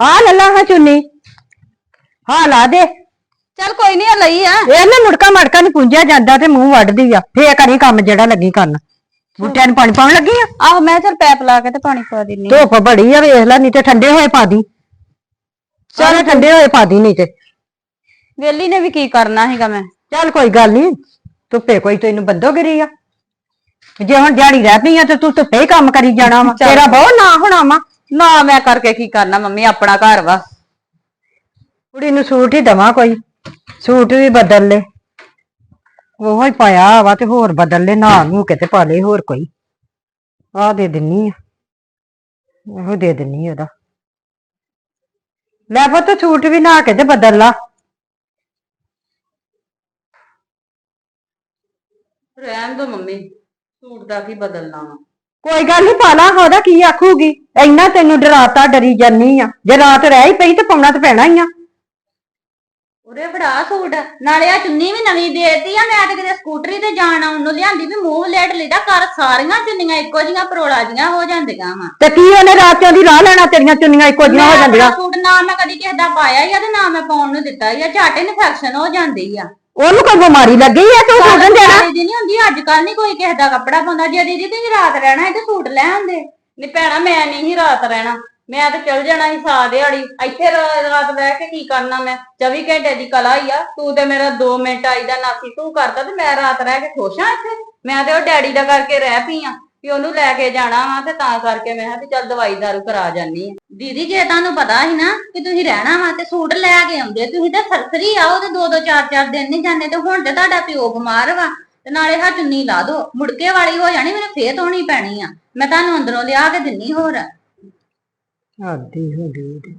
ਆ ਲੱਲਾ ਹਾਂ ਚੁੰਨੀ। ਹਾਂ ਲਾ ਦੇ। ਚੱਲ ਕੋਈ ਨਹੀਂ ਲਈ ਆ। ਇਹ ਨਾ ਮੁੜਕਾ ਮੜਕਾ ਨਹੀਂ ਪੁੰਜਿਆ ਜਾਂਦਾ ਤੇ ਮੂੰਹ ਵੱਢਦੀ ਆ। ਫੇਰ ਕਰੀ ਕੰਮ ਜਿਹੜਾ ਲੱਗੀ ਕਰਨ। ਬੂਟਿਆਂ ਨੂੰ ਪਾਣੀ ਪਾਉਣ ਲੱਗੀ ਆ? ਆਹੋ ਮੈਂ ਚੱਲ ਪੈਪ ਲਾ ਕੇ ਤੇ ਪਾਣੀ ਪਾ ਦਿੰਨੀ ਆਂ। ਧੁੱਪ ਬੜੀ ਆ ਵੇਖ ਲੈ ਨਹੀਂ ਤੇ ਠੰਡੇ ਹੋਏ ਪਾ ਦੀ। ਸਾਰੇ ਠੰਡੇ ਹੋਏ ਪਾ ਦੀ ਨਹੀਂ ਤੇ ਵਿਹਲੀ ਨੇ ਵੀ ਕੀ ਕਰਨਾ ਹੈਗਾ ਮੈਂ? ਚੱਲ ਕੋਈ ਗੱਲ ਨਹੀਂ ਧੁੱਪੇ ਕੋਈ ਤੈਨੂੰ ਬੰਦੋਗਰੀ ਆ। ਜੇ ਹੁਣ ਦਿਹਾੜੀ ਰਹਿ ਪਈ ਆ ਤੇ ਤੂੰ ਧੁੱਪੇ ਹੀ ਕੰਮ ਕਰੀ ਜਾਣਾ ਵਾ। ਚੱਲ। ਤੇਰਾ ਬਹੁਤ ਨਾ ਹੋਣਾ ਵਾ। ਨਾ ਮੈਂ ਕਰਕੇ ਕੀ ਕਰਨਾ ਮੰਮੀ ਆਪਣਾ ਘਰ ਵਾ। ਕੁੜੀ ਨੂੰ ਸੂਟ ਹੀ ਦਵਾਂ ਕੋਈ। ਸੂਟ ਵੀ ਬਦਲ ਲੈ। ਉਹੋ ਹੀ ਪਾਇਆ ਵਾ ਤੇ ਹੋਰ ਬਦਲ ਲੈ ਨਾ ਨੂੰ ਕਿਤੇ ਪਾ ਲੈ ਹੋਰ ਕੋਈ। ਆ ਦੇ ਦਿੰਨੀ ਆ। ਉਹ ਦੇ ਦਿੰਨੀ ਉਹਦਾ। ਲੈ ਪੁੱਤ ਸੂਟ ਵੀ ਨਾ ਕੇ ਤੇ ਬਦਲ ਲਾ। ਰਹਿਣ ਦੋ ਮੰਮੀ ਸੂਟ ਦਾ ਕੀ ਬਦਲਣਾ ਵਾ। ਕੋਈ ਗੱਲ ਨਹੀਂ ਪਾਲਾ ਉਹਦਾ ਕੀ ਆਖੂਗੀ? ਇੰਨਾ ਤੈਨੂੰ ਡਰਾਤਾ ਡਰੀ ਜਾਨੀ ਆ। ਜੇ ਰਾਤ ਰਹਿ ਹੀ ਪਈ ਤੇ ਪਾਉਣਾ ਤੇ ਪੈਣਾ ਹੀ ਆ। ਉਰੇ ਬੜਾ ਸੂਟ। ਨਾਲੇ ਆ ਚੁੰਨੀ ਵੀ ਨਵੀਂ ਦੇਤੀ ਆ ਮੈਂ ਤੇ ਕਿਤੇ ਸਕੂਟਰੀ ਤੇ ਜਾਣਾ ਉਹਨੂੰ ਲਿਆਂਦੀ ਵੀ ਮੂੰਹ ਲੇਟ ਲੈਦਾ ਕਰ ਸਾਰੀਆਂ ਚੁੰਨੀਆਂ ਇੱਕੋ ਜੀਆਂ ਪਰੋਲਾ ਜੀਆਂ ਹੋ ਜਾਂਦੀਆਂ ਵਾ। ਤੇ ਕੀ ਉਹਨੇ ਰਾਤੋਂ ਦੀ ਰਾਹ ਲੈਣਾ ਤੇਰੀਆਂ ਚੁੰਨੀਆਂ ਇੱਕੋ ਜਿਹੀਆਂ ਹੋ ਜਾਂਦੀਆਂ? ਸੂਟ ਨਾ ਮੈਂ ਕਦੀ ਕਿਸੇ ਦਾ ਪਾਇਆ ਹੀ ਆ ਤੇ ਨਾ ਮੈਂ ਪਾਉਣ ਨੂੰ ਦਿੱਤਾ ਹੀ ਆ ਝੱਟ ਇਨਫੈਕਸ਼ਨ ਹੋ ਜਾਂਦੀ ਆ। ਉਹਨੂੰ ਕੋਈ ਬਿਮਾਰੀ ਲੱਗੀ ਆ ਤੂੰ ਸੂਟ ਨੀ ਦੇਣਾ ਦੀ ਨਹੀਂ ਹੁੰਦੀ ਅੱਜ ਕੱਲ ਨਹੀਂ ਕੋਈ ਕਿਸੇ ਦਾ ਕੱਪੜਾ ਪਾਉਂਦਾ। ਜੇ ਦੀਦੀ ਤੁਸੀਂ ਰਾਤ ਰਹਿਣਾ ਹੈ ਤੇ ਸੂਟ ਲੈ ਆਉਂਦੇ। ਨਹੀਂ ਭੈਣਾ ਮੈਂ ਨਹੀਂ ਹੀ ਰਾਤ ਰਹਿਣਾ। ਮੈਂ ਤੇ ਚਲ ਜਾਣਾ ਸੀ ਸਾ ਦਿਹਾੜੀ ਇੱਥੇ ਰਾ- ਰਾਤ ਬਹਿ ਕੇ ਕੀ ਕਰਨਾ ਮੈਂ? 24 ਘੰਟੇ ਦੀ ਕਲਾ ਹੀ ਆ। ਤੂੰ ਤੇ ਮੇਰਾ 2 ਮਿੰਟ ਆਈ ਦਾ ਨਾਸੀ ਤੂੰ ਕਰਦਾ ਤੇ ਮੈਂ ਰਾਤ ਰਹਿ ਕੇ ਖੁਸ਼ ਆ ਇੱਥੇ। ਮੈਂ ਤੇ ਉਹ ਡੈਡੀ ਦਾ ਕਰਕੇ ਰਹਿ ਪਈ ਆ। ਵੀ ਉਹਨੂੰ ਲੈ ਕੇ ਜਾਣਾ ਵਾ ਤੇ ਤਾਂ ਕਰਕੇ ਮੈਂ ਕਿਹਾ ਵੀ ਚੱਲ ਦਵਾਈ ਦਾਰੂ ਕਰਾ ਜਾਨੀ ਆ। ਦੀਦੀ ਜੇ ਤੁਹਾਨੂੰ ਪਤਾ ਸੀ ਨਾ ਕਿ ਤੁਸੀਂ ਰਹਿਣਾ ਵਾ ਤੇ ਸੂਟ ਲੈ ਕੇ ਆਉਂਦੇ ਤੁਸੀਂ ਤੇ ਸਰਸਰੀ ਆਓ ਤੇ ਦੋ ਦੋ ਚਾਰ ਚਾਰ ਦਿਨ ਨਹੀਂ ਜਾਂਦੇ ਤੇ ਹੁਣ ਤੇ ਤੁਹਾਡਾ ਪਿਓ ਬਿਮਾਰ ਵਾ ਤੇ ਨਾਲੇ ਹਾ ਚੁੰਨੀ ਲਾ ਦੋ। ਮੁੜਕੇ ਵਾਲੀ ਹੋ ਜਾਣੀ ਮੈਨੂੰ ਫੇਰ ਧੋਣੀ ਪੈਣੀ ਆ। ਮੈਂ ਤੁਹਾਨੂੰ ਅੰਦਰੋਂ ਲਿਆ ਕੇ ਦਿੰਨੀ ਹੋਰ। ਆਦੀ ਹੋ ਗਈ ਤੇ।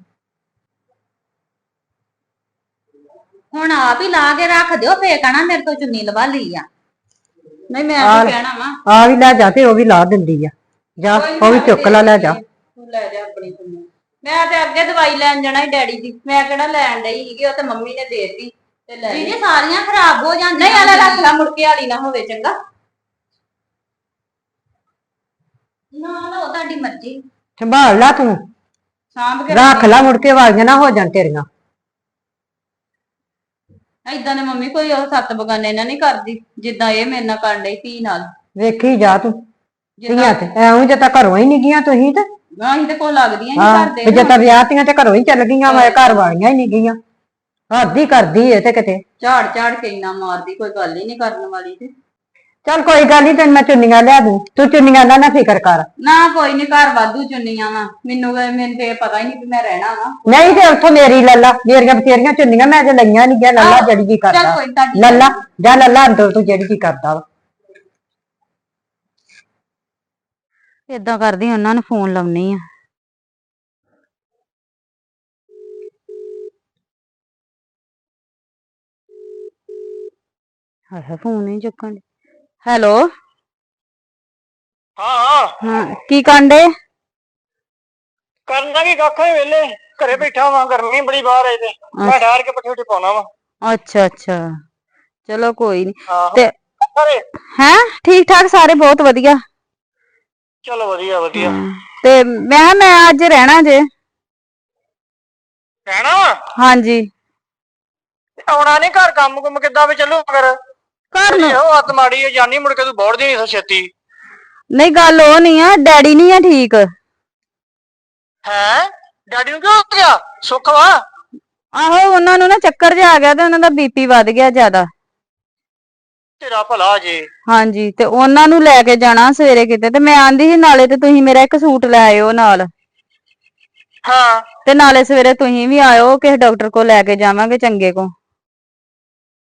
ਹੁਣ ਆਪ ਹੀ ਲਾ ਕੇ ਰੱਖ ਦਿਓ ਫੇਰ ਕਹਣਾ ਮੇਰੇ ਤੋਂ ਚੁੰਨੀ ਲਵਾ ਲਈ ਆ। ਨਹੀਂ ਮੈਂ ਆ ਕੀ ਲੈ। ਕਹਿਣਾ ਵਾ। ਆ ਵੀ ਲੈ ਜਾ ਤੇ ਉਹ ਵੀ ਲਾ ਦਿੰਦੀ ਆ। ਜਾ ਉਹ ਵੀ ਚੁੱਕ ਲਾ ਲੈ ਜਾ। ਤੂੰ ਲੈ ਜਾ ਆਪਣੀ ਮੈਂ ਤੇ ਅੱਗੇ ਦਵਾਈ ਲੈਣ ਜਾਣਾ ਸੀ ਡੈਡੀ ਦੀ। ਮੈਂ ਕਿਹੜਾ ਲੈਣ ਡਈ ਸੀਗੀ ਉਹ ਤੇ ਮੰਮੀ ਨੇ ਦੇਤੀ ਤੇ ਲੈ ਦੀਦੀ ਸਾਰੀਆਂ ਖਰਾਬ ਹੋ ਜਾਂਦੀਆਂ ਨਹੀਂ ਆਲਾ ਰੱਖ ਲਾ ਮੁੜਕੇ ਵਾਲੀ ਨਾ ਹੋਵੇ ਚੰਗਾ। ਨਾ ਲਓ ਤੁਹਾਡੀ ਮਰਜ਼ੀ। ਸੰਭਾਲ ਲਾ ਤੂੰ। ਸਾਂਭ ਕੇ ਰੱਖ ਲਾ ਮੁੜ ਕੇ ਵਾਲੀਆਂ ਨਾ ਹੋ ਜਾਣ ਤੇਰੀਆਂ। ਏਦਾਂ ਦੇ ਮੰਮੀ ਕੋਈ ਉਹ ਸੱਤ ਬਗਾਨੇ ਇਹਨਾਂ ਨਹੀਂ ਕਰਦੀ ਜਿੱਦਾਂ ਇਹ ਮੇਰੇ ਨਾਲ ਕਰਨ ਡਈ ਧੀ ਨਾਲ। ਵੇਖੀ ਜਾ ਤੂੰ ਜਿੱਦਾਂ ਧੀਆਂ ਤੇ ਐਵੇਂ ਜੇ ਤਾਂ ਘਰੋਂ ਹੀ ਨਹੀਂ ਗਈਆਂ ਤੁਸੀਂ ਤੇ। ਅਸੀਂ ਤੇ ਕੋਲ ਲੱਗਦੀਆਂ ਹੀ ਹਾਂ ਕਰਦੇ ਜੇ ਤਾਂ ਵਿਆਹਤੀਆਂ ਤੇ ਘਰੋਂ ਹੀ ਚੱਲ ਗਈਆਂ ਵਾ ਘਰ ਵਾਲੀਆਂ ਹੀ ਨਹੀਂ ਗਈਆਂ ਹੱਦ ਹੀ ਕਰਦੀ ਏ ਤੇ ਕਿਤੇ। ਝਾੜ ਝਾੜ ਕੇ ਇੰਨਾ ਮਾਰਦੀ ਕੋਈ ਗੱਲ ਹੀ ਨਹੀਂ ਕਰਨ ਵਾਲੀ ਤੇ। ਚੱਲ ਕੋਈ ਗੱਲ ਨਹੀਂ ਤੈਨੂੰ ਮੈਂ ਚੁੰਨੀਆਂ ਲਿਆ ਦੂੰ। ਤੂੰ ਚੁੰਨੀਆਂ ਦਾ ਨਾ ਫਿਕਰ ਕਰ। ਨਾ ਕੋਈ ਨਹੀਂ ਘਰ ਵਾਧੂ ਚੁੰਨੀਆਂ ਵਾ। ਮੈਨੂੰ ਵੇ- ਮੈਨੂੰ ਤੇ ਪਤਾ ਹੀ ਨਹੀਂ ਕਿ ਮੈਂ ਰਹਿਣਾ ਵਾ। ਨਹੀਂ ਤੇ ਉੱਥੋਂ ਮੇਰੀ ਲੱਲਾ ਮੇਰੀਆਂ ਬਥੇਰੀਆਂ ਚੁੰਨੀਆਂ ਮੈਂ ਜੇ ਲਈਆਂ ਨਹੀਂ ਗਿਆ ਲੱਲਾ ਜਿਹੜੀ ਜੀ ਚੱਲ ਕਰਦਾ ਕੋਈ ਨੀ, ਤੁਹਾਡੀ ਲੱਲਾ ਜਾ ਲੱਲਾ ਅੰਦਰ ਤੂੰ ਜਿਹੜੀ ਜੀ ਕਰਦਾ ਵਾ। ਏਦਾਂ ਕਰਦੀ ਉਹਨਾਂ ਨੂੰ ਫੋਨ ਲਾਉਣੀ ਆ। ਹਾਏ ਫੋਨ ਨਹੀਂ ਚੁੱਕਣ ਹੈਲੋ। ਹਾਂ। ਹਾਂ ਕੀ ਕਾਂਡੇ ਕਰਨਾ ਕੀ ਕੱਖ ਹੈ ਵੇਲੇ ਘਰੇ ਬੈਠਾ ਵਾਂ ਗਰਮੀ ਬੜੀ ਬਾਹਰ ਆਈ ਤੇ। ਮੈਂ ਠਹਿਰ ਕੇ ਪੱਠੇ ਉੱਠੇ ਪਾਉਣਾ ਵਾ। ਅੱਛਾ ਅੱਛਾ। ਚਲੋ ਕੋਈ ਨਹੀਂ ਤੇ ਹੈ? ਠੀਕ ਠਾਕ ਸਾਰੇ ਬਹੁਤ ਵਧੀਆ। ਚਲੋ ਵਧੀਆ ਵਧੀਆ। ਤੇ ਮੈਂ ਮੈਂ ਅੱਜ ਰਹਿਣਾ ਜੇ। ਰਹਿਣਾ? ਹਾਂਜੀ। ਆਉਣਾ ਨਹੀਂ ਘਰ ਕੰਮ ਕੁਮ ਕਿੱਦਾਂ ਵੀ ਚੱਲੂ ਮਗਰ? ਘਰ ਨੂੰ ਉਹ ਹੱਥ ਮਾੜੀ ਹੋ ਜਾਨੀ ਮੁੜ ਕੇ ਤੂੰ ਬੋੜਦੀ ਨਹੀਂ ਛੇਤੀ। ਨਹੀਂ ਗੱਲ ਉਹ ਨਹੀਂ ਆ ਡੈਡੀ ਨਹੀਂ ਆ ਠੀਕ। ਹੈ? ਡੈਡੀ ਨੂੰ ਕਿਉਂ ਹੋ ਗਿਆ ਸੁੱਖ ਵਾ? ਆਹੋ ਉਹਨਾਂ ਨੂੰ ਨਾ ਚੱਕਰ ਜਿਹਾ ਆ ਗਿਆ ਤੇ ਉਹਨਾਂ ਦਾ ਬੀਪੀ ਵੱਧ ਗਿਆ ਜ਼ਿਆਦਾ। ਤੇਰਾ ਭਲਾ ਜੇ। ਹਾਂਜੀ ਤੇ ਉਹਨਾਂ ਨੂੰ ਲੈ ਕੇ ਜਾਣਾ ਸਵੇਰੇ ਕਿਤੇ ਤੇ ਮੈਂ ਆਂਦੀ ਸੀ ਨਾਲੇ ਤੇ ਤੁਸੀਂ ਮੇਰਾ ਇੱਕ ਸੂਟ ਲੈ ਆਇਓ ਨਾਲ। ਹਾਂ। ਤੇ ਨਾਲੇ ਸਵੇਰੇ ਤੁਸੀਂ ਵੀ ਆਇਓ ਕਿਸੇ ਡਾਕਟਰ ਕੋਲ ਲੈ ਕੇ ਜਾਵਾਂਗੇ ਚੰਗੇ ਕੋ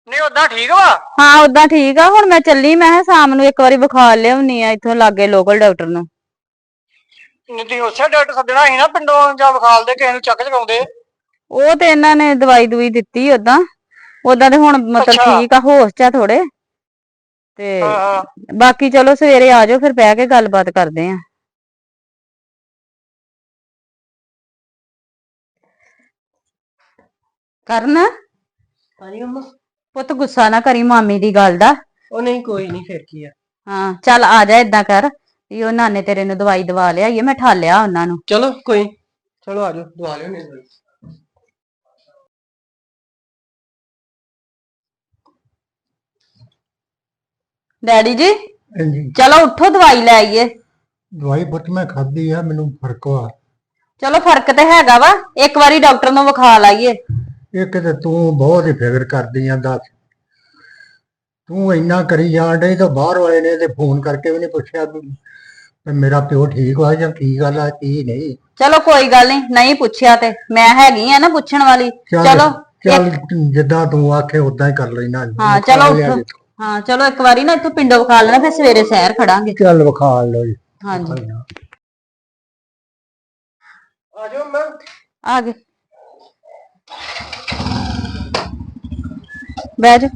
ਨਹੀਂ ਉਦਾਂ ਠੀਕ ਵਾ? ਹਾਂ ਉਦਾਂ ਠੀਕ ਆ। ਹੁਣ ਮੈਂ ਚੱਲੀ ਮੈਂ ਕਿਹਾ ਸ਼ਾਮ ਨੂੰ ਇੱਕ ਵਾਰੀ ਵਿਖਾ ਲਿਆਉਣੀ ਆ ਇੱਥੋਂ ਲਾਗੇ ਲੋਕਲ ਡਾਕਟਰ ਨੂੰ। ਨਹੀਂ ਤੁਸੀਂ ਉਸੇ ਡਾਕਟਰ ਸੱਦਣਾ ਸੀ ਨਾ ਪਿੰਡੋਂ ਜਾਂ ਵਿਖਾਲ ਦੇ ਕਿਸੇ ਨੂੰ ਚੱਕ ਚਕਾਉਂਦੇ? ਉਹ ਤੇ ਇਹਨਾਂ ਨੇ ਦਵਾਈ ਦੂਈ ਦਿੱਤੀ ਉਦਾਂ ਉਦਾਂ ਤੇ ਹੁਣ ਮਤਲਬ। ਠੀਕ ਆ ਹੋਸ਼ ਚ ਆ ਥੋੜੇ ਤੇ ਬਾਕੀ ਚਲੋ ਸਵੇਰੇ ਆ ਜਾਓ ਫਿਰ ਬਹਿ ਕੇ ਗੱਲਬਾਤ ਕਰਦੇ ਆ। ਕਰਨ? ਹਾਂਜੀ ਮੰਮਾ। ਪੁੱਤ ਗੁੱਸਾ ਨਾ ਕਰੀ ਮਾਮੀ ਦੀ ਗੱਲ ਦਾ। ਉਹ ਨਹੀਂ ਕੋਈ ਨਹੀਂ ਫਿਰ ਕੀ ਆ। ਹਾਂ ਚੱਲ ਆ ਜਾ ਇਦਾਂ ਕਰ ਵੀ ਉਹ ਨਾਨੇ ਤੇਰੇ ਨੂੰ ਦਵਾਈ ਦਵਾ ਲਿਆਈਏ ਮੈਂ ਠਾਲਿਆ ਉਹਨਾਂ ਨੂੰ। ਚਲੋ ਕੋਈ ਨੀ, ਚਲੋ ਆਜੋ ਦਵਾ ਲਿਓ ਨਹੀਂ ਡੈਡੀ ਜੀ ਹਾਂਜੀ। ਚਲੋ ਉੱਠੋ ਦਵਾਈ ਲੈ ਆਈਏ। ਦਵਾਈ ਪੁੱਤ ਮੈਂ ਖਾਧੀ ਆ ਮੈਨੂੰ ਫ਼ਰਕ ਵਾ। ਚਲੋ ਫ਼ਰਕ ਤੇ ਹੈਗਾ ਵਾ ਇੱਕ ਵਾਰੀ ਡਾਕਟਰ ਨੂੰ ਵਿਖਾ ਲਾਈਏ। ਇੱਕ ਤੇ ਤੂੰ ਬਹੁਤ ਹੀ ਫਿਕਰ ਕਰਦੀ ਆ ਦੱਸ। ਤੂੰ ਇੰਨਾ ਕਰੀ ਜਾਣ ਡਈ ਤਾਂ ਬਾਹਰ ਵਾਲੇ ਨੇ ਤੇ ਫੋਨ ਕਰਕੇ ਵੀ ਨਹੀਂ ਪੁੱਛਿਆ ਵੀ ਮੇਰਾ ਪਿਓ ਠੀਕ ਵਾ ਜਾਂ ਕੀ ਗੱਲ ਆ ਕੀ ਨਹੀਂ। ਚਲੋ ਕੋਈ ਗੱਲ ਨਹੀਂ ਨਹੀਂ ਪੁੱਛਿਆ ਤੇ। ਮੈਂ ਹੈਗੀ ਆ ਨਾ ਪੁੱਛਣ ਵਾਲੀ। ਚੱਲ ਚਲੋ ਜਿੱਦਾਂ ਤੂੰ ਆਖੇ ਉਦਾਂ ਹੀ ਕਰ ਲੈਣਾ। ਹਾਂ ਚਲੋ ਹਾਂ ਚਲੋ ਇੱਕ ਵਾਰੀ ਨਾ ਇੱਥੋਂ ਪਿੰਡੋਂ ਵਿਖਾ ਲੈਣਾ ਫਿਰ ਸਵੇਰੇ ਸੈਰ ਖੜਾਂਗੇ। ਚੱਲ ਵਿਖਾ ਲਓ ਜੀ। ਹਾਂਜੀ। ਆਜੋ ਮੈਂ। ਆ ਗਏ। ਬਹਿ ਜਾ।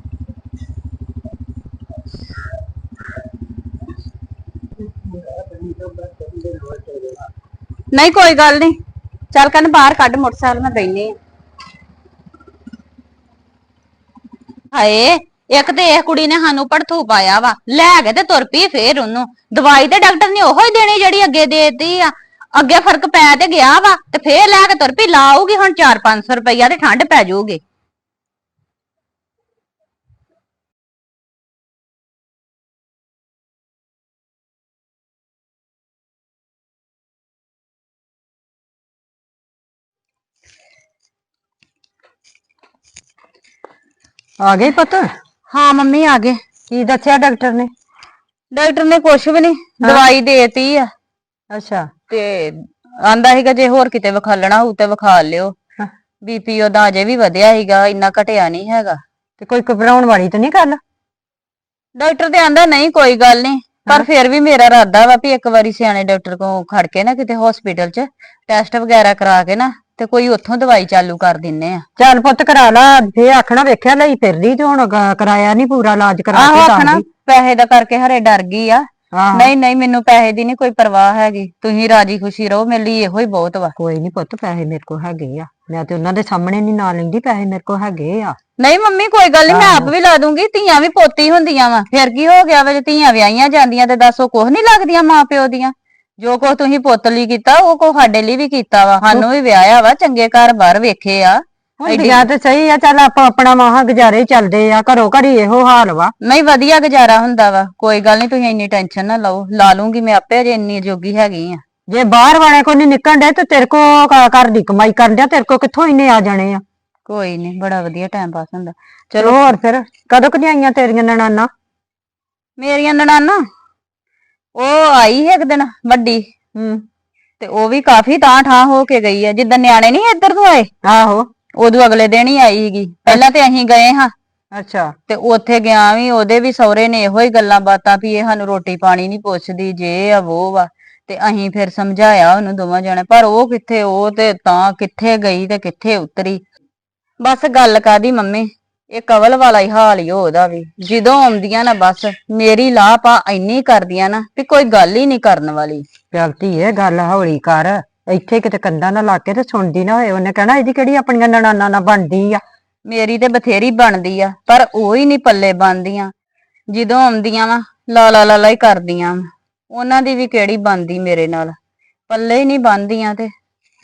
ਨਹੀਂ, ਕੋਈ ਗੱਲ ਨਹੀਂ। ਚੱਲ ਕੰਨ ਬਾਹਰ ਕੱਢ ਮੋਟਰਸਾਈਕਲ, ਮੈਂ ਬੈਣੀ ਹਾਏ, ਇੱਕ ਤੇ ਇਹ ਕੁੜੀ ਨੇ ਸਾਨੂੰ ਪੜਥੂ ਪਾਇਆ ਵਾ। ਲੈ ਗਏ ਤੇ ਤੁਰ ਪਈ ਫੇਰ ਉਹਨੂੰ। ਦਵਾਈ ਤੇ ਡਾਕਟਰ ਨੇ ਉਹੋ ਹੀ ਦੇਣੀ ਜਿਹੜੀ ਅੱਗੇ ਦੇਤੀ ਆ। ਅੱਗੇ ਫ਼ਰਕ ਪੈ ਤੇ ਗਿਆ ਵਾ ਤੇ ਫੇਰ ਲੈ ਕੇ ਤੁਰ ਪਈ। ਲਾਊਗੀ ਹੁਣ 4-500 ਰੁਪਈਆ ਤੇ ਠੰਡ ਪੈ ਜਾਊਗੀ। ਆ ਗਈ ਪੁੱਤ? ਹਾਂ ਮੰਮੀ ਆ ਗਏ। ਕੀ ਦੱਸਿਆ ਡਾਕਟਰ ਨੇ? ਡਾਕਟਰ ਨੇ ਕੁਛ ਵੀ ਨਹੀਂ ਦਵਾਈ ਦੇਤੀ ਆ। ਅੱਛਾ। ਤੇ ਆਂਦਾ ਸੀਗਾ ਜੇ ਹੋਰ ਕਿਤੇ ਵਿਖਾਲਣਾ ਹੋਊ ਤੇ ਵਿਖਾ ਲਿਓ। ਬੀਪੀ ਉਹਦਾ ਅਜੇ ਵੀ ਵਧਿਆ ਸੀਗਾ ਇੰਨਾ ਘਟਿਆ ਨਹੀਂ ਹੈਗਾ। ਤੇ ਕੋਈ ਘਬਰਾਉਣ ਵਾਲੀ ਤਾਂ ਨਹੀਂ ਗੱਲ? ਡਾਕਟਰ ਤੇ ਆਂਦਾ ਨਹੀਂ ਕੋਈ ਗੱਲ ਨਹੀਂ। ਪਰ ਫਿਰ ਵੀ ਮੇਰਾ ਇਰਾਦਾ ਵਾ ਵੀ ਇੱਕ ਵਾਰੀ ਸਿਆਣੇ ਡਾਕਟਰ ਕੋਲ ਖੜ ਕੇ ਨਾ ਕਿਤੇ ਹਸਪੀਟਲ 'ਚ ਟੈਸਟ ਵਗੈਰਾ ਕਰਾ ਕੇ ਨਾ ਤੇ ਕੋਈ ਉੱਥੋਂ ਦਵਾਈ ਚਾਲੂ ਕਰ ਦਿੰਨੇ ਆ। ਚੱਲ ਪੁੱਤ ਕਰਾ ਲਾ ਫੇ ਆਖਣਾ ਵੇਖਿਆ ਲਈ ਫਿਰਦੀ ਤੇ ਹੁਣ ਕ- ਕਰਾਇਆ ਨਹੀਂ ਪੂਰਾ ਇਲਾਜ ਕਰਾ ਆਹੋ ਕੇ ਤਾਂ ਆਖਣਾ ਪੈਸੇ ਦਾ ਕਰਕੇ ਹਰੇ ਡਰ ਗਈ ਆ। ਆਹੋ। ਨਹੀਂ ਨਹੀਂ ਮੈਨੂੰ ਪੈਸੇ ਦੀ ਨਹੀਂ ਕੋਈ ਪਰਵਾਹ ਹੈਗੀ। ਤੁਸੀਂ ਰਾਜੀ ਖੁਸ਼ੀ ਰਹੋ ਮੇਰੇ ਲਈ ਇਹੋ ਹੀ ਬਹੁਤ ਵਾ। ਕੋਈ ਨਹੀਂ ਪੁੱਤ ਪੈਸੇ ਮੇਰੇ ਕੋਲ ਹੈਗੇ ਆ। ਮੈਂ ਤੇ ਉਹਨਾਂ ਦੇ ਸਾਹਮਣੇ ਨਹੀਂ ਨਾ ਲੈਂਦੀ ਪੈਸੇ ਮੇਰੇ ਕੋਲ ਹੈਗੇ ਆ। ਨਹੀਂ ਮੰਮੀ ਕੋਈ ਗੱਲ ਨਹੀਂ ਮੈਂ ਆਪ ਵੀ ਲਾ ਦੂੰਗੀ ਧੀਆਂ ਵੀ ਪੋਤੀ ਹੁੰਦੀਆਂ ਵਾ। ਫਿਰ ਕੀ ਹੋ ਗਿਆ ਵੇ ਜੇ ਧੀਆਂ ਵਿਆਹੀਆਂ ਜਾਂਦੀਆਂ ਤੇ ਦੱਸੋ ਕੁਝ ਨਹੀਂ ਲੱਗਦੀਆਂ ਮਾਂ ਪਿਓ ਦੀਆਂ। ਜੋ ਕੁਝ ਤੁਸੀਂ ਪੁੱਤ ਲਈ ਕੀਤਾ ਉਹ ਕੋ ਸਾਡੇ ਲਈ ਵੀ ਕੀਤਾ ਵਾ। ਸਾਨੂੰ ਵੀ ਵਿਆਹਿਆ ਵਾ ਚੰਗੇ ਘਰ ਬਾਹਰ ਵੇਖੇ ਆ। ਹੁੰਦੀਆਂ ਤੇ ਸਹੀ ਆ ਚੱਲ ਆਪਾਂ ਆਪਣਾ ਮਾਹਾਂ ਗੁਜ਼ਾਰੇ ਚੱਲਦੇ ਆ ਘਰੋਂ ਘਰੀ ਇਹੋ ਹਾਲ ਵਾ। ਨਹੀਂ ਵਧੀਆ ਗੁਜ਼ਾਰਾ ਹੁੰਦਾ ਵਾ। ਕੋਈ ਗੱਲ ਨਹੀਂ ਤੁਸੀਂ ਇੰਨੀ ਟੈਨਸ਼ਨ ਨਾ ਲਓ। ਲਾ ਲੂੰਗੀ ਮੈਂ ਆਪੇ ਅਜੇ ਇੰਨੀ ਜੋਗੀ ਹੈਗੀ ਆ। ਜੇ ਬਾਹਰ ਵਾਲੇ ਕੋ ਨਹੀਂ ਨਿਕਲਣ ਦੇ ਤੇ ਤੇਰੇ ਕੋ ਘਰ ਦੀ ਕਮਾਈ ਕਰਨ ਡਿਆ ਤੇਰੇ ਕੋ ਕਿੱਥੋਂ ਇੰਨੇ ਆ ਜਾਣੇ ਆ? ਕੋਈ ਨਹੀਂ ਬੜਾ ਵਧੀਆ ਟਾਈਮ ਪਾਸ ਹੁੰਦਾ। ਚਲੋ ਹੋਰ ਫਿਰ ਕਦੋਂ ਕਿ ਆਈਆਂ ਤੇਰੀਆਂ ਨਣਾਨਾ? ਮੇਰੀਆਂ ਨਣਾਨਾ? ਉਹ ਆਈ ਹੈ ਇੱਕ ਦਿਨ ਵੱਡੀ ਹੂੰ ਤੇ ਉਹ ਵੀ ਕਾਫੀ ਤਾਂ ਠਾਂ ਹੋ ਕੇ ਗਈ ਆ। ਜਿੱਦਾਂ ਨਿਆਣੇ ਨਹੀਂ ਇੱਧਰ ਤੋਂ ਆਏ? ਆਹੋ। ਉਦੋਂ ਅਗਲੇ ਦਿਨ ਹੀ ਆਈ ਸੀਗੀ। ਪਹਿਲਾਂ ਤੇ ਅਸੀਂ ਗਏ ਹਾਂ। ਅੱਛਾ। ਤੇ ਉੱਥੇ ਗਿਆ ਵੀ ਉਹਦੇ ਵੀ ਸਹੁਰੇ ਨੇ ਇਹੋ ਹੀ ਗੱਲਾਂ ਬਾਤਾਂ ਵੀ ਇਹ ਸਾਨੂੰ ਰੋਟੀ ਪਾਣੀ ਨਹੀਂ ਪੁੱਛਦੀ ਜੇ ਆ ਉਹ ਵਾ ਤੇ ਅਸੀਂ ਫਿਰ ਸਮਝਾਇਆ ਉਹਨੂੰ ਦੋਵਾਂ ਜਣੇ ਪਰ ਉਹ ਕਿੱਥੇ ਉਹ ਤੇ ਤਾਂ ਕਿੱਥੇ ਗਈ ਤੇ ਕਿੱਥੇ ਉਤਰੀ। ਬਸ ਗੱਲ ਕਾਦੀ ਮੰਮੀ? ਇਹ ਕਵਲ ਵਾਲਾ ਹੀ ਹਾਲ ਹੀ ਉਹਦਾ ਵੀ। ਜਦੋਂ ਆਉਂਦੀਆਂ ਨਾ ਬਸ ਮੇਰੀ ਲਾਹ ਪਾ ਇੰਨੀ ਕਰਦੀਆਂ ਨਾ ਵੀ ਕੋਈ ਗੱਲ ਹੀ ਨਹੀਂ ਕਰਨ ਵਾਲੀ। ਚੱਲ ਧੀਏ ਗੱਲ ਹੌਲੀ ਕਰ। ਇੱਥੇ ਕਿਤੇ ਕੰਧਾਂ ਨਾਲ ਲਾ ਕੇ ਤੇ ਸੁਣਦੀ ਨਾ ਹੋਏ। ਉਹਨੇ ਕਹਿਣਾ ਇਹਦੀ ਕਿਹੜੀ ਆਪਣੀਆਂ ਨਣਾਨਾ ਨਾਲ ਬਣਦੀ ਆ? ਮੇਰੀ ਤੇ ਬਥੇਰੀ ਬਣਦੀ ਆ ਪਰ ਉਹ ਹੀ ਨਹੀਂ ਪੱਲੇ ਬਣਦੀਆਂ ਜਦੋਂ ਆਉਂਦੀਆਂ ਵਾ ਲਾ ਲਾ ਲਾ ਲਾ ਹੀ ਕਰਦੀਆਂ ਵਾਂ। ਉਹਨਾਂ ਦੀ ਵੀ ਕਿਹੜੀ ਬਣਦੀ ਮੇਰੇ ਨਾਲ? ਪੱਲੇ ਹੀ ਨਹੀਂ ਬਣਦੀਆਂ ਤੇ।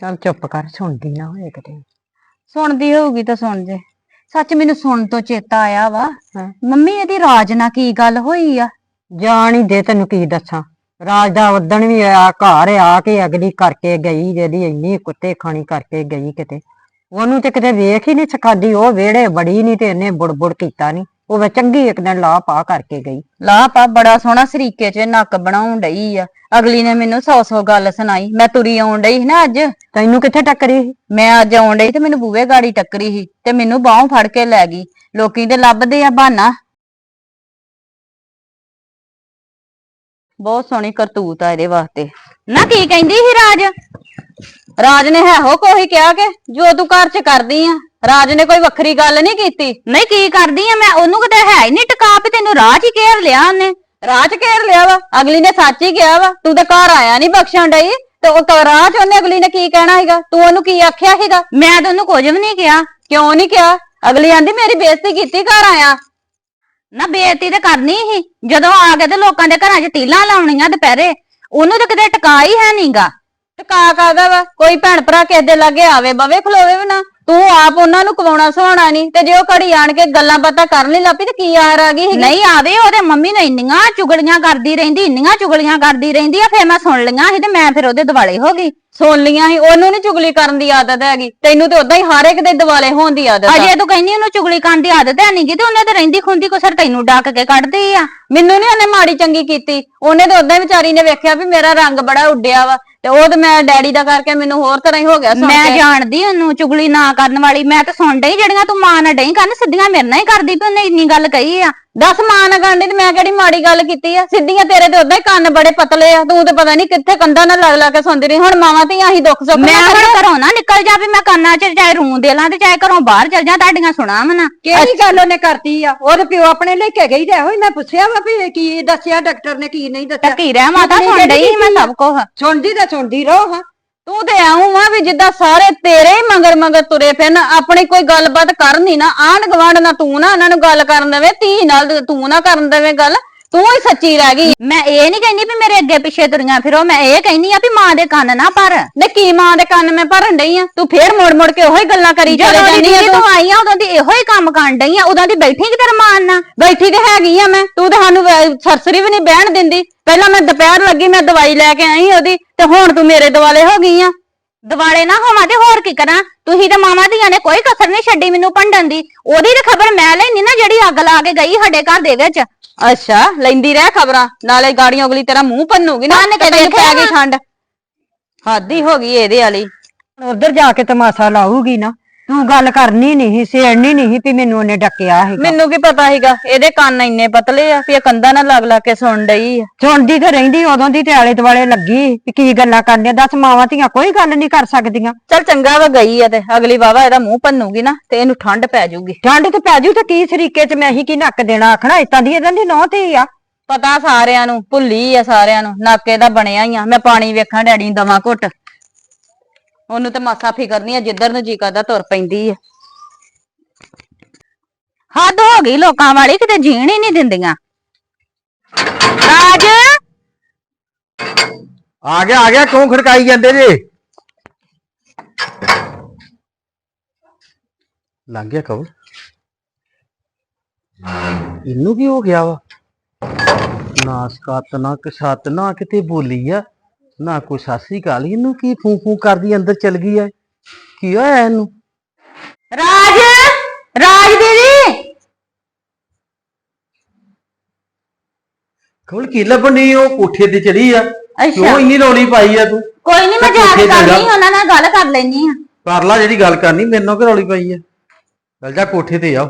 ਚੱਲ ਚੁੱਪ ਕਰ ਸੁਣਦੀ ਨਾ ਹੋਏ ਕਿਤੇ। ਸੁਣਦੀ ਹੋਊਗੀ ਤਾਂ ਸੁਣ ਜੇ ਸੱਚ ਮੈਨੂੰ ਸੁਣ ਤੋਂ ਚੇਤਾ ਆਇਆ ਵਾ। ਹਾਂ। ਮੰਮੀ ਇਹਦੀ ਰਾਜ ਨਾਲ ਕੀ ਗੱਲ ਹੋਈ ਆ? ਜਾਣ ਹੀ ਦੇ ਤੈਨੂੰ ਕੀ ਦੱਸਾਂ। ਰਾਜ ਦਾ ਉਦਣ ਵੀ ਆ ਘਰ ਆ ਕੇ ਅਗਲੀ ਕਰਕੇ ਗਈ ਜਿਹਦੀ ਇੰਨੀ ਕੁੱਤੇ ਖਾਣੀ ਕਰਕੇ ਗਈ ਕਿਤੇ। ਉਹਨੂੰ ਤੇ ਕਿਤੇ ਵੇਖ ਹੀ ਨਹੀਂ ਸਕਾਦੀ ਉਹ ਵਿਹੜੇ ਬੜੀ ਨਹੀਂ ਤੇ ਇਹਨੇ ਬੁੜਬੁੜ ਕੀਤਾ ਨਹੀਂ। ਉਹ ਵੇ ਚੰਗੀ ਇੱਕ ਦਿਨ ਲਾ ਪਾ ਕਰਕੇ ਗਈ। ਲਾਹ ਪਾ ਬੜਾ ਸੋਹਣਾ ਸਰੀਕੇ 'ਚ ਨੱਕ ਬਣਾਉਣ ਡਈ ਆ। ਅਗਲੀ ਨੇ ਮੈਨੂੰ ਸੌ ਸੌ ਗੱਲ ਸੁਣਾਈ। ਮੈਂ ਤੁਰੀ ਆਉਣ ਡਈ ਸੀ ਨਾ ਅੱਜ। ਤੈਨੂੰ ਕਿੱਥੇ ਟੱਕਰੀ ਸੀ? ਮੈਂ ਅੱਜ ਆਉਣ ਡਈ ਤੇ ਮੈਨੂੰ ਬੂਹੇ ਗਾੜੀ ਟੱਕਰੀ ਸੀ ਤੇ ਮੈਨੂੰ ਬਾਹੋਂ ਫੜ ਕੇ ਲੈ ਗਈ। ਲੋਕੀ ਤੇ ਲੱਭਦੇ ਆ ਬਹਾਨਾ। ਬਹੁਤ ਸੋਹਣੀ ਕਰਤੂਤ ਆ ਇਹਦੇ ਵਾਸਤੇ। ਨਾ ਕੀ ਕਹਿੰਦੀ ਸੀ ਰਾਜ? ਰਾਜ ਨੇ ਹੈ ਹੋ ਕੋਈ ਕਿਹਾ ਕਿ ਜੋ ਤੂੰ ਘਰ ਚ ਕਰਦੀ ਆ। ਰਾਜ ਨੇ ਕੋਈ ਵੱਖਰੀ ਗੱਲ ਨਹੀਂ ਕੀਤੀ? ਨਹੀਂ ਕੀ ਕਰਦੀ ਆ ਮੈਂ? ਉਹਨੂੰ ਕਿਤੇ ਹੈ ਹੀ ਨਹੀਂ ਟਿਕਾ ਵੀ ਤੈਨੂੰ ਰਾਜ ਹੀ ਘੇਰ ਲਿਆ ਉਹਨੇ। ਰਾਜ ਘੇਰ ਲਿਆ ਵਾ? ਅਗਲੀ ਨੇ ਸੱਚ ਹੀ ਕਿਹਾ ਵਾ? ਤੂੰ ਤਾਂ ਘਰ ਆਇਆ ਨਹੀਂ ਬਖਸ਼ਣ ਡਈ। ਤੇ ਉਹ ਤਾਂ ਰਾਜ ਉਹਨੇ ਅਗਲੀ ਨੇ ਕੀ ਕਹਿਣਾ ਹੈਗਾ ਤੂੰ ਉਹਨੂੰ ਕੀ ਆਖਿਆ ਹੈਗਾ ਮੈਂ ਤਾਂ ਉਹਨੂੰ ਕੁਝ ਵੀ ਨਹੀਂ ਕਿਹਾ। ਕਿਉਂ ਨਹੀਂ ਕਿਹਾ? ਅਗਲੀ ਆਂਦੀ ਮੇਰੀ ਬੇਇੱਜ਼ਤੀ ਕੀਤੀ ਘਰ ਆਇਆ। ਨਾ ਬੇਇੱਜ਼ਤੀ ਤੇ ਕਰਨੀ ਸੀ। ਜਦੋਂ ਆ ਕੇ ਤੇ ਲੋਕਾਂ ਦੇ ਘਰਾਂ 'ਚ ਤੀਲਾਂ ਲਾਉਣੀਆਂ ਦੁਪਹਿਰੇ ਉਹਨੂੰ ਤਾਂ ਕਿਤੇ ਟਿਕਾ ਹੀ ਹੈ ਨਹੀਂਗਾ ਤੇ ਕਾ ਕਾਦਾ ਵਾ? ਕੋਈ ਭੈਣ ਭਰਾ ਕਿਸੇ ਦੇ ਲਾਗੇ ਆਵੇ ਬਵੇ ਖਲੋਵੇ ਵੀ ਨਾ। ਤੂੰ ਆਪ ਉਹਨਾਂ ਨੂੰ ਕਵਾਉਣਾ ਸਵਾਉਣਾ ਨਹੀਂ ਤੇ ਜੇ ਉਹ ਘੜੀ ਆਣ ਕੇ ਗੱਲਾਂ ਬਾਤਾਂ ਕਰਨ ਲਈ ਲੱਪੀ ਤੇ ਕੀ ਆਰ ਆ ਗਈ ਹੈਗੀ? ਨਹੀਂ ਆਵੇ ਉਹਦੇ ਮੰਮੀ ਨੇ ਇੰਨੀਆਂ ਚੁਗਲੀਆਂ ਕਰਦੀ ਰਹਿੰਦੀ ਇੰਨੀਆਂ ਚੁਗਲੀਆਂ ਕਰਦੀ ਰਹਿੰਦੀ ਆ ਫੇਰ ਮੈਂ ਸੁਣ ਲਈਆਂ ਸੀ ਤੇ ਮੈਂ ਫਿਰ ਉਹਦੇ ਦਿਵਾਲੇ ਹੋ ਗਈ। ਸੁਣ ਲੀਆਂ ਸੀ ਉਹਨੂੰ ਨਹੀਂ ਚੁਗਲੀ ਕਰਨ ਦੀ ਆਦਤ ਹੈਗੀ ਤੈਨੂੰ ਤੇ ਉਦਾਂ ਹੀ ਹਰ ਇੱਕ ਦੇ ਦਿਵਾਲੇ ਹੋਣ ਦੀ ਆਦਤ ਆ। ਅਜੇ ਤੂੰ ਕਹਿੰਦੀ ਉਹਨੂੰ ਚੁਗਲੀ ਕਰਨ ਦੀ ਆਦਤ ਹੈ ਨਹੀਂਗੀ ਤੇ ਉਹਨੇ ਤੇ ਰਹਿੰਦੀ ਖੁੰਦੀ ਕੋ ਸਰ ਤੈਨੂੰ ਡੱਕ ਕੇ ਕੱਢਦੀ ਆ। ਮੈਨੂੰ ਨਹੀਂ ਉਹਨੇ ਮਾੜੀ ਚੰਗੀ ਕੀਤੀ ਉਹਨੇ ਤਾਂ ਉਦਾਂ ਹੀ ਵਿਚਾਰੀ ਨੇ ਵੇਖਿਆ ਵੀ ਮੇਰਾ ਰੰਗ ਬੜਾ ਉੱਡਿਆ ਵਾ। ਤੇ ਉਹ ਤੇ ਮੈਂ ਡੈਡੀ ਦਾ ਕਰਕੇ ਮੈਨੂੰ ਹੋਰ ਤਰ੍ਹਾਂ ਹੀ ਹੋ ਗਿਆ ਸੁਣ ਮੈਂ ਕੇ। ਜਾਣਦੀ ਉਹਨੂੰ ਚੁਗਲੀ ਨਾ ਕਰਨ ਵਾਲੀ ਮੈਂ ਤਾਂ ਸੁਣ ਡਈ ਜਿਹੜੀਆਂ ਤੂੰ ਮਾਂ ਨਾਲ ਡਈ ਕਰਨ ਸਿੱਧੀਆਂ ਮੇਰੇ ਨਾਲ ਹੀ ਕਰਦੀ ਵੀ ਉਹਨੇ ਇੰਨੀ ਗੱਲ ਕਹੀ ਆ ਦੱਸ ਮਾਂ ਨਾਲ ਗਾਂਢੀ ਤੇ ਮੈਂ ਕਿਹੜੀ ਮਾੜੀ ਗੱਲ ਕੀਤੀ ਆ? ਸਿੱਧੀਆਂ ਤੇਰੇ ਤੇ ਉਦਾਂ ਹੀ ਕੰਨ ਬੜੇ ਪਤਲੇ ਆ। ਤੂੰ ਤੇ ਪਤਾ ਨਹੀਂ ਕਿੱਥੇ ਕੰਧਾਂ ਨਾਲ ਲੱਗ ਲੱਗ ਕੇ ਸੁਣਦੀ ਰਹੀ। ਹੁਣ ਮਾਵਾਂ ਧੀਆਂ ਹੀ ਦੁੱਖ ਸੁੱਖ ਮੈਂ ਹੁਣ ਘਰੋਂ ਨਾ ਨਿਕਲ ਜਾ ਵੀ ਮੈਂ ਕੰਨਾਂ 'ਚ ਚਾਹੇ ਰੂੰ ਦੇ ਲਾਂ ਤੇ ਚਾਹੇ ਘਰੋਂ ਬਾਹਰ ਚਲ ਜਾ ਤੁਹਾਡੀਆਂ ਸੁਣਾ ਮਨਾ ਕਿਹੜੀ ਗੱਲ ਉਹਨੇ ਕਰਤੀ ਆ? ਉਹਦੇ ਪਿਓ ਆਪਣੇ ਲੈ ਕੇ ਗਈ ਤੇ ਇਹੋ ਹੀ ਮੈਂ ਪੁੱਛਿਆ ਵਾ ਵੀ ਕੀ ਦੱਸਿਆ ਡਾਕਟਰ ਨੇ ਕੀ ਨਹੀਂ ਦੱਸਿਆ? ਟੱਕੀ ਰਹਿ ਮਾਤਾ ਸੁਣ ਡਈ ਮੈਂ। ਸਭ ਕੁਝ ਸੁਣਦੀ ਤਾਂ ਸੁਣਦੀ ਰਹੋ ਹਾਂ। ਤੂੰ ਤੇ ਆਉਂ ਆ ਵੀ ਜਿੱਦਾਂ ਸਾਰੇ ਤੇਰੇ ਹੀ ਮਗਰ ਮਗਰ ਤੁਰੇ ਫਿਰਨ, ਆਪਣੀ ਕੋਈ ਗੱਲਬਾਤ ਕਰਨੀ ਨਾ, ਆਂਢ ਗਵਾਂਢ ਨਾ ਤੂੰ ਨਾ ਉਹਨਾਂ ਨੂੰ ਗੱਲ ਕਰਨ ਦੇਵੇਂ, ਧੀ ਨਾਲ ਤੂੰ ਨਾ ਕਰਨ ਦੇਵੇਂ ਗੱਲ। ਤੂੰ ਹੀ ਸੱਚੀ ਰਹਿ ਗਈ। ਮੈਂ ਇਹ ਨਹੀਂ ਕਹਿੰਦੀ ਵੀ ਮੇਰੇ ਅੱਗੇ ਪਿੱਛੇ ਤੁਰੀਆਂ ਫਿਰੋ ਮੈਂ ਇਹ ਕਹਿੰਦੀ ਆ ਵੀ ਮਾਂ ਦੇ ਕੰਨ ਨਾ ਪਰ ਨੇ ਕੀ ਮਾਂ ਦੇ ਕੰਨ ਮੈਂ ਭਰਨ ਡਈ ਆ? ਤੂੰ ਫੇਰ ਮੋੜ ਮੋੜ ਕੇ ਉਹੀ ਗੱਲਾਂ ਕਰੀ ਚਲੇ ਜਦੋਂ ਆ ਤੂੰ। ਆਈ ਆ ਉਦੋਂ ਦੀ ਇਹੋ ਹੀ ਕੰਮ ਕਰਨ ਡਈ ਆ। ਉਦੋਂ ਦੀ ਬੈਠੀ ਕਿ ਤੇਰਾ ਮਾਨ ਨਾ ਬੈਠੀ ਤੇ ਹੈਗੀ ਆ ਮੈਂ। ਤੂੰ ਤੇ ਸਾਨੂੰ ਸਰਸਰੀ ਵੀ ਨਹੀਂ ਬਹਿਣ ਦਿੰਦੀ। ਪਹਿਲਾਂ ਮੈਂ ਦੁਪਹਿਰ ਲੱਗੀ ਮੈਂ ਦਵਾਈ ਲੈ ਕੇ ਆਈ ਉਹਦੀ ਤੇ ਹੁਣ ਤੂੰ ਮੇਰੇ ਦਿਵਾਲੇ ਹੋ ਗਈ ਆ। ਦਿਵਾਲੇ ਨਾ ਹੋਵਾਂ ਤੇ ਹੋਰ ਕੀ ਕਰਾਂ? ਤੁਸੀਂ ਤੇ ਮਾਮਾ ਧੀਆਂ ਨੇ ਕੋਈ ਕਸਰ ਨਹੀਂ ਛੱਡੀ ਮੈਨੂੰ ਭੰਡਣ ਦੀ। ਉਹਦੀ ਤੇ ਖਬਰ ਮੈਂ ਲੈਣੀ ਨਾ ਜਿਹੜੀ ਅੱਗ ਲਾ ਕੇ ਗਈ ਸਾਡੇ ਘਰ ਦੇ ਵਿੱਚ। ਅੱਛਾ ਲੈਂਦੀ ਰਹਿ ਖਬਰਾਂ ਨਾਲੇ ਗਾੜੀਆਂ ਅਗਲੀ ਤੇਰਾ ਮੂੰਹ ਪੰਨੂਗੀ ਨਾ ਭੰਨ ਕੇ ਤੈਨੂੰ ਪੈ ਦੇਖਿਆ ਗਈ ਵਾ। ਠੰਡ। ਹੱਦ ਹੀ ਹੋ ਗਈ ਇਹਦੇ ਵਾਲੀ। ਉਧਰ ਜਾ ਕੇ ਤਮਾਸ਼ਾ ਲਾਊਗੀ ਨਾ। ਤੂੰ ਗੱਲ ਕਰਨੀ ਨਹੀਂ ਛੇੜਨੀ ਨਹੀਂ ਵੀ ਮੈਨੂੰ ਉਹਨੇ ਡੱਕਿਆ ਹੈਗਾ। ਮੈਨੂੰ ਕੀ ਪਤਾ ਸੀਗਾ? ਇਹਦੇ ਕੰਨ ਇੰਨੇ ਪਤਲੇ ਆ ਵੀ ਇਹ ਕੰਧਾਂ ਨਾਲ ਲੱਗ ਲੱਗ ਕੇ ਸੁਣ ਡਈ ਆ। ਸੁਣਦੀ ਤੇ ਰਹਿੰਦੀ ਉਦੋਂ ਦੀ ਤੇ ਆਲੇ ਦੁਆਲੇ ਲੱਗੀ ਵੀ ਕੀ ਗੱਲਾਂ ਕਰਨੀਆਂ। ਦੱਸ ਮਾਵਾਂ ਧੀਆਂ ਕੋਈ ਗੱਲ ਨਹੀਂ ਕਰ ਸਕਦੀਆਂ। ਚੱਲ ਚੰਗਾ ਵਾ ਗਈ ਆ ਤੇ ਅਗਲੀ ਵਾਵਾ ਇਹਦਾ ਮੂੰਹ ਪੰਨੂਗੀ ਨਾ ਤੇ ਇਹਨੂੰ ਠੰਡ ਪੈ ਜਾਊਗੀ। ਠੰਡ ਤੇ ਪੈ ਜੂ ਤੇ ਕੀ ਸਰੀਕੇ ਚ ਮੈਂ ਹੀ ਕੀ ਨੱਕ ਦੇਣਾ ਆਖਣਾ ਇਤਾਂ ਦੀ ਇਹਨਾਂ ਦੀ ਨੌ ਤੇ ਆ। ਪਤਾ ਸਾਰਿਆਂ ਨੂੰ ਭੁੱਲੀ ਆ ਸਾਰਿਆਂ ਨੂੰ ਨਾਕੇ ਦਾ ਬਣਿਆ ਹੀ ਆ। ਮੈਂ ਪਾਣੀ ਵੇਖਾਂ ਡੈਡੀ ਨੂੰ ਦਵਾਂ ਘੁੱਟ। ਉਹਨੂੰ ਤੇ ਮਾਸਾ ਫਿਕਰ ਨਹੀਂ ਆ, ਜਿੱਧਰ ਨੂੰ ਜੀ ਕਰਦਾ ਤੁਰ ਪੈਂਦੀ ਆ। ਹੱਦ ਹੋ ਗਈ ਲੋਕਾਂ ਵਾਲੀ, ਕਿਤੇ ਜੀਣ ਹੀ ਨਹੀਂ ਦਿੰਦੀਆਂ। ਰਾਜ! ਆ ਗਿਆ ਆ ਗਿਆ, ਕਿਉਂ ਖੜਕਾਈ ਜਾਂਦੇ ਜੇ? ਲੰਘ ਗਿਆ ਕਬ ਇਹਨੂੰ ਕੀ ਹੋ ਗਿਆ ਵਾ? ਨਾ ਸਕਾਤ ਨਾ ਕਸ਼ਾਤ ਨਾ ਕਿਤੇ ਬੋਲੀ ਆ। ਨਾ ਕੋਈ ਸਾਸੀ ਕਾਲ ਇਹਨੂੰ ਕੀ ਫੂ ਫੂ ਕਰਦੀ ਅੰਦਰ ਚਲ ਗਈ ਆ ਕੀ ਹੋਇਆ ਇਹਨੂੰ? ਰਾਜ ਰਾਜ ਦੀਦੀ। ਕਵਲ ਕੀ ਲੱਭਣੀ ਉਹ ਕੋਠੇ ਤੇ ਚੜੀ ਆ। ਕਿਉਂ ਇੰਨੀ ਰੌਲੀ ਪਾਈ ਆ ਤੂੰ? ਕੋਈ ਨਹੀਂ ਮੈਂ ਜਾ। ਕਰਨੀ ਉਹਨਾਂ ਨਾਲ ਗੱਲ ਕਰ ਲੈਣੀ ਆ ਕਰ ਲਾ ਜਿਹੜੀ ਗੱਲ ਕਰਨੀ ਮੇਰੇ ਨਾਲ ਕਿ ਰੌਲੀ ਪਾਈ ਆ? ਚੱਲ ਜਾ ਕੋਠੇ ਤੇ ਆਓ।